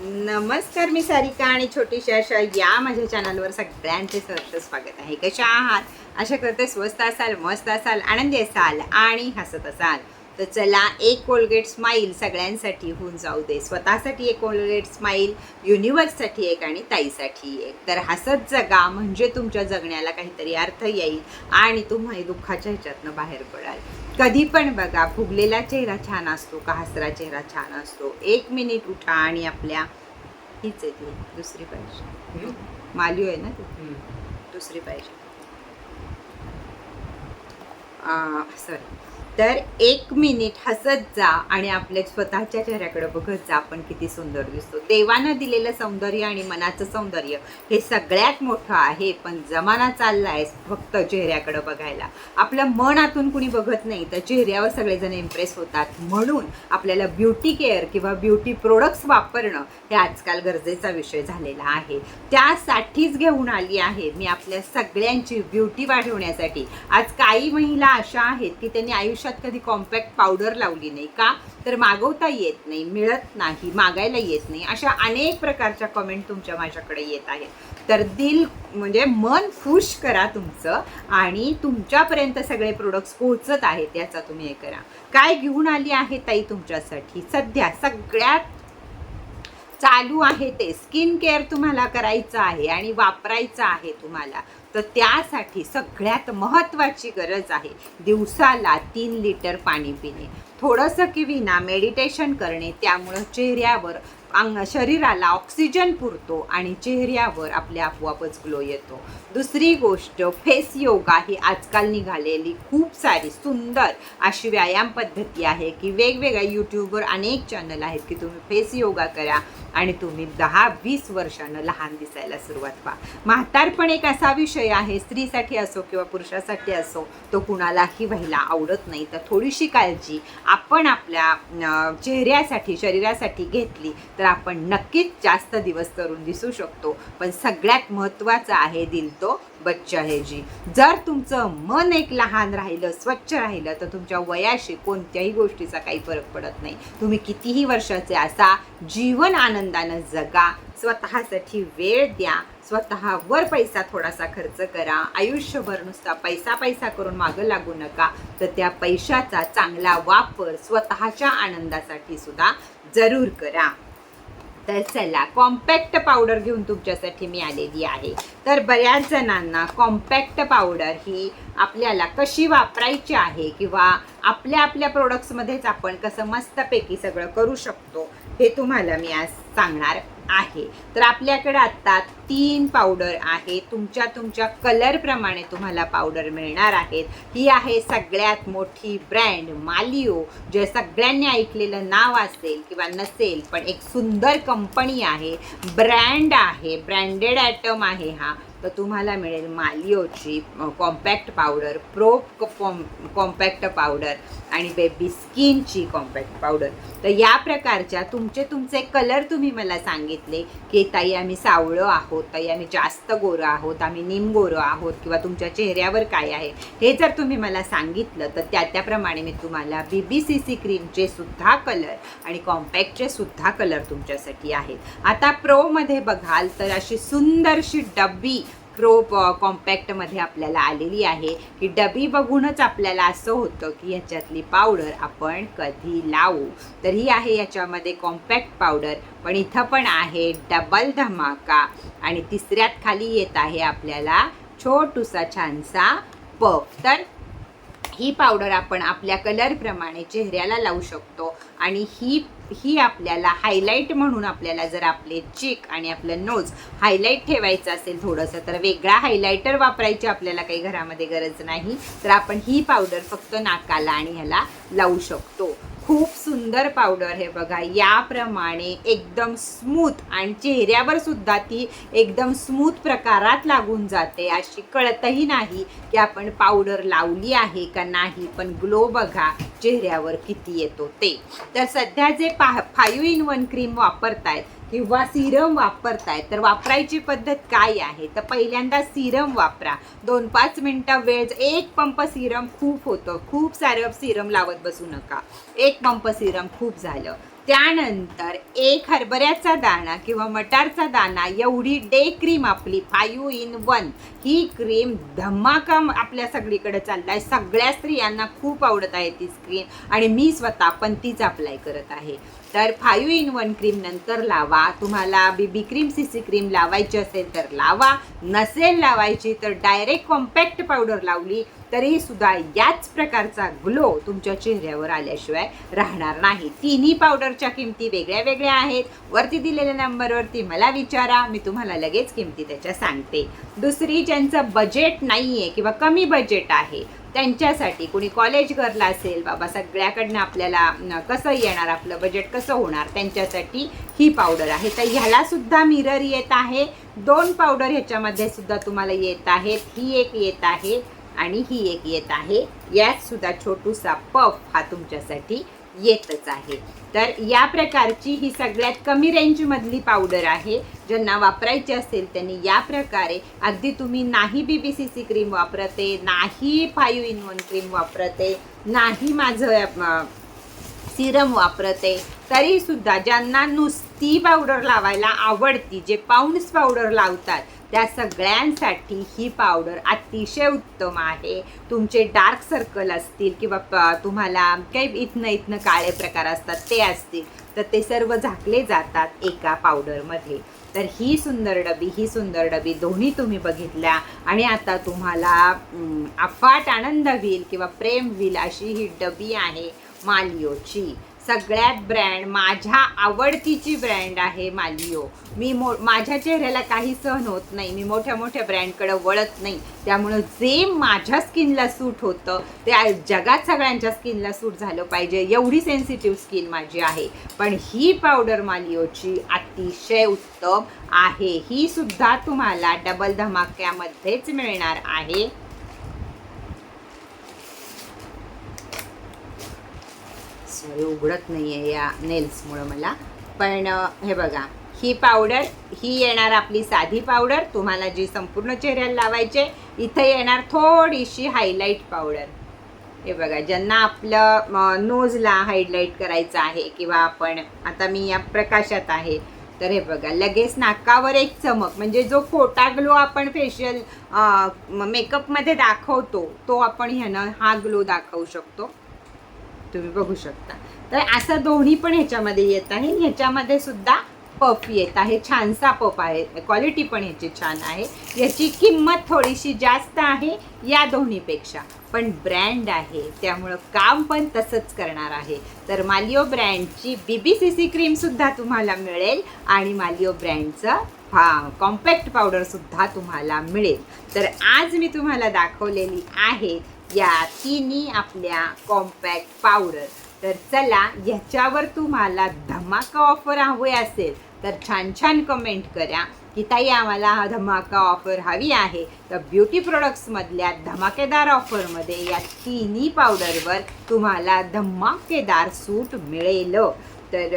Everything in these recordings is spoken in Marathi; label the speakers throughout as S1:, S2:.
S1: नमस्कार मी सारिका आणि छोटीशी अशा या माझ्या चॅनलवर सगळ्यांचे सहर्ष स्वागत आहे. कशा आहात? अशा करते स्वस्त असाल मस्त असाल आनंदी असाल आणि हसत असाल. तर चला एक कोलगेट स्माईल सगळ्यांसाठी होऊन जाऊ दे. स्वतःसाठी एक कोलगेट स्माईल युनिवर्ससाठी एक आणि ताईसाठी एक. तर हसत जगा म्हणजे तुमच्या जगण्याला काहीतरी अर्थ येईल आणि तुम्ही दुःखाच्या ह्याच्यातनं बाहेर पडाल. कधी पण बघा फुगलेला चेहरा छान असतो का हसरा चेहरा छान असतो. एक मिनिट उठा आणि आपल्या हीच आहे ती दुसरी पाहिजे. मालिओ आहे ना ती? दुसरी पाहिजे. सॉरी तर एक मिनिट हसत जा आणि आपल्या स्वतःच्या चेहऱ्याकडे बघत जा आपण किती सुंदर दिसतो. देवानं दिलेलं सौंदर्य आणि मनाचं सौंदर्य हे सगळ्यात मोठं आहे पण जमाना चाललाय फक्त चेहऱ्याकडे बघायला. आपलं मन आतून कुणी बघत नाही तर चेहऱ्यावर सगळेजण इम्प्रेस होतात. म्हणून आपल्याला ब्युटी केअर किंवा ब्युटी प्रोडक्ट्स वापरणं हे आजकाल गरजेचा विषय झालेला आहे. त्यासाठीच घेऊन आली आहे मी आपल्या सगळ्यांची ब्युटी वाढवण्यासाठी. आज काही महिला अशा आहेत की त्यांनी आयुष्यात कधी कॉम्पॅक्ट पावडर लावली नाही का? तर मागवता येत नाही मिळत नाही मागायला येत नाही अशा अनेक प्रकारच्या कमेंट तुमच्या माझ्याकडे येत आहेत. तर दिल म्हणजे मन खुश करा तुमचं आणि तुमच्यापर्यंत सगळे प्रोडक्ट्स पोहोचत आहेत याचा तुम्ही हे करा. काय घेऊन आली आहे ताई तुमच्यासाठी? सध्या सगळ्यात चालू आहे ते स्किन केअर तुम्हाला करायचं आहे आणि वापरायचं आहे तुम्हाला. तर त्यासाठी सगळ्यात महत्त्वाची गरज आहे दिवसाला तीन लिटर पाणी पिणे. थोडंसं की विना मेडिटेशन करणे त्यामुळं चेहऱ्यावर अंग शरीराला ऑक्सिजन पुरतो आणि चेहऱ्यावर आपल्या आपोआपच ग्लो येतो. दुसरी गोष्ट फेस योगा ही आजकाल निघालेली खूप सारी सुंदर अशी व्यायाम पद्धती आहे की वेगवेगळ्या यूट्यूबवर अनेक चॅनल आहेत की तुम्ही फेस योगा करा आणि तुम्ही दहा वीस वर्षानं लहान दिसायला सुरुवात व्हा म्हातारपण एक असा विषय आहे स्त्रीसाठी असो किंवा पुरुषासाठी असो तो कुणालाही व्हायला आवडत नाही. तर थोडीशी काळजी आपण आपल्या चेहऱ्यासाठी शरीरासाठी घेतली तर आपण नक्कीच जास्त दिवस तरुण दिसू शकतो. पण सगळ्यात महत्त्वाचं आहे दिल तो बच्चा है जी जर तुमचं मन एक लहान राहिलं स्वच्छ राहिलं तर तुमच्या वयाशी कोणत्याही गोष्टीचा काही फरक पडत नाही. तुम्ही कितीही वर्षाचे असा जीवन आनंदानं जगा स्वतःसाठी वेळ द्या स्वतःवर पैसा थोडासा खर्च करा. आयुष्यभर नुसता पैसा पैसा करून मागं लागू नका. तर त्या पैशाचा चांगला वापर स्वतःच्या आनंदासाठी सुद्धा जरूर करा. तर चला कॉम्पॅक्ट पावडर घेऊन तुमच्यासाठी मी आलेली आहे. तर बऱ्याच जणांना कॉम्पॅक्ट पावडर ही आपल्याला कशी वापरायची आहे किंवा आपल्या आपल्या प्रोडक्ट्समध्येच आपण कसं मस्तपैकी सगळं करू शकतो हे तुम्हाला मी आज सांगणार आहे. तर आपल्याकडे आत्ता तीन पावडर आहे तुमच्या तुमच्या कलरप्रमाणे तुम्हाला पावडर मिळणार आहेत. ही आहे सगळ्यात मोठी ब्रँड मालिओ जे सगळ्यांनी ऐकलेलं नाव असेल किंवा नसेल पण एक सुंदर कंपनी आहे. ब्रँड आहे ब्रँडेड ॲटम आहे हा. तर तुम्हाला मिळेल मालिओची compact powder pro com compact powder आणि बेबी स्किनची कॉम्पॅक्ट पावडर. तर या प्रकारच्या तुमचे तुमचे कलर तुम्ही मला सांगितले की ताई आम्ही सावळं आहोत ताई आम्ही जास्त गोरं आहोत आम्ही निम गोरं आहोत किंवा तुमच्या चेहऱ्यावर काय आहे हे जर तुम्ही मला सांगितलं तर त्या त्याप्रमाणे मी तुम्हाला बी बी सी सी क्रीमचे सुद्धा कलर आणि कॉम्पॅक्टचे सुद्धा कलर तुमच्यासाठी आहेत. आता प्रोमध्ये बघाल तर अशी सुंदरशी डब्बी प्रो कॉम्पॅक्टमध्ये आपल्याला आलेली आहे की डबी बघूनच आपल्याला असं होतं की ह्याच्यातली पावडर आपण कधी लावू. तर ही आहे याच्यामध्ये कॉम्पॅक्ट पावडर पण इथं पण आहे डबल धमाका. आणि तिसऱ्यात खाली येत आहे आपल्याला छोटूसा छानसा पफ. तर ही पावडर आपण आपल्या कलरप्रमाणे चेहऱ्याला लावू शकतो. आणि ही ही आपल्याला हायलाईट म्हणून आपल्याला जर आपले चेक आणि आपलं नोज हायलाईट ठेवायचं असेल थोडंसं तर वेगळा हायलायटर वापरायची आपल्याला काही घरामध्ये गरज नाही. तर आपण ही पावडर फक्त नाकाला आणि ह्याला लावू शकतो. खूप सुंदर पावडर हे बघा. याप्रमाणे एकदम स्मूथ आणि चेहऱ्यावर सुद्धा ती एकदम स्मूथ प्रकारात लागून जाते. अशी कळतही नाही की आपण पावडर लावली आहे का नाही पण ग्लो बघा चेहऱ्यावर किती येतो ते. तर सध्या जे पा फायू इन वन क्रीम वापरतायत किंवा सिरम वापरताय तर वापरायची पद्धत काय आहे? तर पहिल्यांदा सिरम वापरा. दोन पाच मिनटं वेळ एक पंप सिरम खूप होतं. खूप सारं सिरम लावत बसू नका. एक पंप सिरम खूप झालं. त्यानंतर एक हरभऱ्याचा दाणा किंवा मटारचा दाणा एवढी डे क्रीम आपली फायू इन वन. ही क्रीम धमाका आपल्या सगळीकडे चालला आहे सगळ्या स्त्रियांना खूप आवडत आहे ती स्क्रीन आणि मी स्वतः पण तीच अप्लाय करत आहे. तर फायू इन वन क्रीम नंतर लावा. तुम्हाला BB cream C C cream लावायची असेल तर लावा. नसेल लावायची तर डायरेक्ट कॉम्पॅक्ट पावडर लावली तरी सुद्धा याच प्रकारचा ग्लो तुमच्या चेहऱ्यावर आल्याशिवाय राहणार नाही. तिन्ही पावडरच्या किमती वेगळ्या वेगळ्या आहेत. वरती दिलेल्या नंबरवरती मला विचारा मी तुम्हाला लगेच किमती त्याच्या सांगते. दुसरी ज्यांचं बजेट नाही आहे किंवा कमी बजेट आहे त्यांच्यासाठी कुणी कॉलेज करला असेल बाबा सगळ्याकडनं आपल्याला कसं येणार आपलं बजेट कसं होणार त्यांच्यासाठी ही पावडर आहे. तर ह्यालासुद्धा मिरर येत आहे. दोन पावडर ह्याच्यामध्ये सुद्धा तुम्हाला येत आहेत. ही एक येत आहे आणि ही एक येत आहे. यात सुद्धा छोटूसा पफ हा तुमच्यासाठी येतच आहे. तर या प्रकारची ही सगळ्यात कमी रेंजमधली पावडर आहे. ज्यांना वापरायची असेल त्यांनी या प्रकारे अगदी तुम्ही नाही B B C C cream वापरते नाही फायू इन वन क्रीम वापरते नाही माझं सिरम वापरते तरीसुद्धा ज्यांना नुसती पावडर लावायला आवडती जे पाऊंड्स पावडर लावतात त्या सगळ्यांसाठी ही पावडर अतिशय उत्तम आहे. तुमचे डार्क सर्कल असतील किंवा प- तुम्हाला काही इथनं इथनं काळे प्रकार असतात ते असतील तर ते सर्व झाकले जातात एका पावडरमध्ये तर ही सुंदर डबी ही सुंदर डबी दोन्ही तुम्ही बघितल्या आणि आता तुम्हाला अफाट आनंद होईल किंवा प्रेम होईल अशी ही डबी आहे मालिओची. सगळ्यात ब्रँड माझ्या आवडतीची ब्रँड आहे मालिओ. मी मो माझ्या चेहऱ्याला काही सहन होत नाही. मी मोठ्या मोठ्या ब्रँडकडं वळत नाही. त्यामुळं जे माझ्या स्किनला सूट होतं ते जगात सगळ्यांच्या स्किनला सूट झालं पाहिजे. एवढी सेन्सिटिव्ह स्किन माझी आहे. पण ही पावडर मालिओची अतिशय उत्तम आहे. ही सुद्धा तुम्हाला डबल धमाक्यामध्येच मिळणार आहे. हे उघडत नाही आहे या नेल्समुळं मला. पण हे बघा ही पावडर ही येणार आपली साधी पावडर तुम्हाला जी संपूर्ण चेहऱ्याला लावायचे इथे येणार थोडीशी हायलाईट पावडर हे बघा ज्यांना आपलं नोजला हायलाईट करायचं आहे किंवा आपण आता मी या प्रकाशात आहे तर हे बघा लगेच नाकावर एक चमक म्हणजे जो खोटा ग्लो आपण फेशियल मेकअपमध्ये दाखवतो तो आपण ह्यानं हा ग्लो दाखवू शकतो. तुम्ही बघू शकता. तर असं दोन्ही पण ह्याच्यामध्ये येत आहे. ह्याच्यामध्ये सुद्धा पफ येत आहे. छानसा पफ आहे. क्वालिटी पण ह्याची छान आहे. याची किंमत थोडीशी जास्त आहे या दोन्हीपेक्षा. पण ब्रँड आहे. त्यामुळं काम पण तसंच करणार आहे. तर मालिओ ब्रँडची बी बी सी सी क्रीमसुद्धा तुम्हाला मिळेल. आणि मालिओ ब्रँडचं हा कॉम्पॅक्ट पावडरसुद्धा तुम्हाला मिळेल. तर आज मी तुम्हाला दाखवलेली आहे या तिन्ही आपल्या कॉम्पॅक्ट पावडर तर चला याच्यावर तुम्हाला धमाका ऑफर हवे असेल तर छान छान कमेंट करा की ताई आम्हाला हा धमाका ऑफर हवी आहे. तर ब्युटी प्रोडक्ट्समधल्या धमाकेदार ऑफरमध्ये या तिन्ही पावडरवर तुम्हाला धमाकेदार सूट मिळेल. तर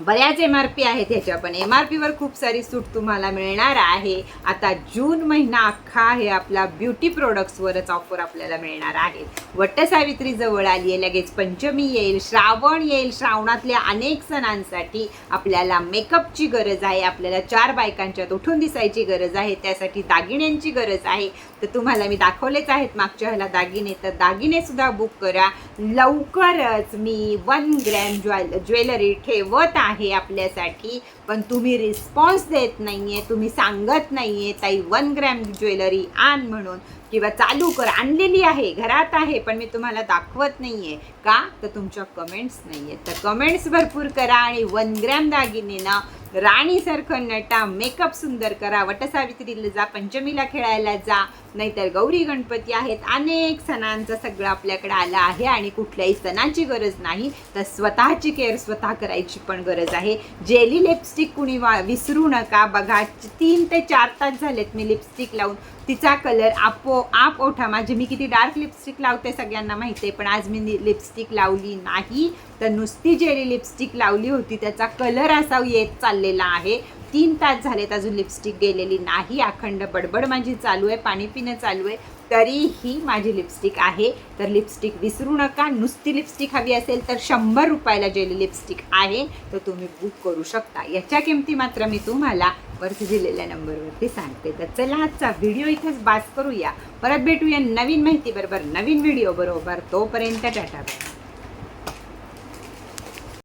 S1: बऱ्याच एम आर पी आहेत ह्याच्या पण एम आर पीवर खूप सारी सूट तुम्हाला मिळणार आहे. आता जून महिना अख्खा आहे आपला ब्युटी प्रोडक्ट्सवरच ऑफर आपल्याला मिळणार आहे. वटसावित्री जवळ आली आहे लगेच पंचमी येईल श्रावण येईल. श्रावणातल्या अनेक सणांसाठी आपल्याला मेकअपची गरज आहे आपल्याला चार बायकांच्यात उठून दिसायची गरज आहे त्यासाठी दागिन्यांची गरज आहे. तर तुम्हाला मी दाखवलेच आहेत मागच्या ह्याला दागिने. तर दागिनेसुद्धा बुक करा. लवकरच मी वन ग्रॅम ज्वेल ज्वेलरी ठेवत आहे आपल्यासाठी. पण तुम्ही रिस्पॉन्स देत नाही आहे तुम्ही सांगत नाही आहे ताई वन ग्रॅम ज्वेलरी आण म्हणून. किंवा चालू कर आणलेली आहे घरात आहे पण मी तुम्हाला दाखवत नाही आहे का? तर तुमच्या कमेंट्स नाही आहेत तर कमेंट्स भरपूर करा आणि वन ग्रॅम दागिनेनं राणीसारखं नटा मेकअप सुंदर करा वटसावित्रीला जा पंचमीला खेळायला जा नाहीतर गौरी गणपती आहेत. अनेक सणांचं सगळं आपल्याकडे आलं आहे आणि कुठल्याही सणाची गरज नाही तर स्वतःची केअर स्वतः करायची पण गरज आहे. जेली लिपस्टिक कुणी वा विसरू नका. बघा तीन ते चार तास झालेत मी लिपस्टिक लावून. तिचा कलर आपोआप ओठा. माझे मी किती डार्क लिपस्टिक लावते सगळ्यांना माहिती आहे पण आज मी लिपस्टिक लावली नाही. तर नुसती जेली लिपस्टिक लावली होती. त्याचा कलर असा येत चाललेला आहे. तीन तास झालेत अजून लिपस्टिक गेलेली नाही. अखंड बडबड माझी चालू आहे. पाणी पिणं चालू आहे. तरीही माझी लिपस्टिक आहे. तर लिपस्टिक विसरू नका. नुसती लिपस्टिक हवी असेल तर शंभर रुपयाला जे लिपस्टिक आहे. तर तुम्ही बुक करू शकता. याच्या किमती मात्र मी तुम्हाला वरती दिलेल्या नंबरवरती सांगते. तर चला आजचा व्हिडिओ इथेच बास करूया. परत भेटूया नवीन माहिती बरोबर नवीन व्हिडिओ बरोबर. तोपर्यंत टाटा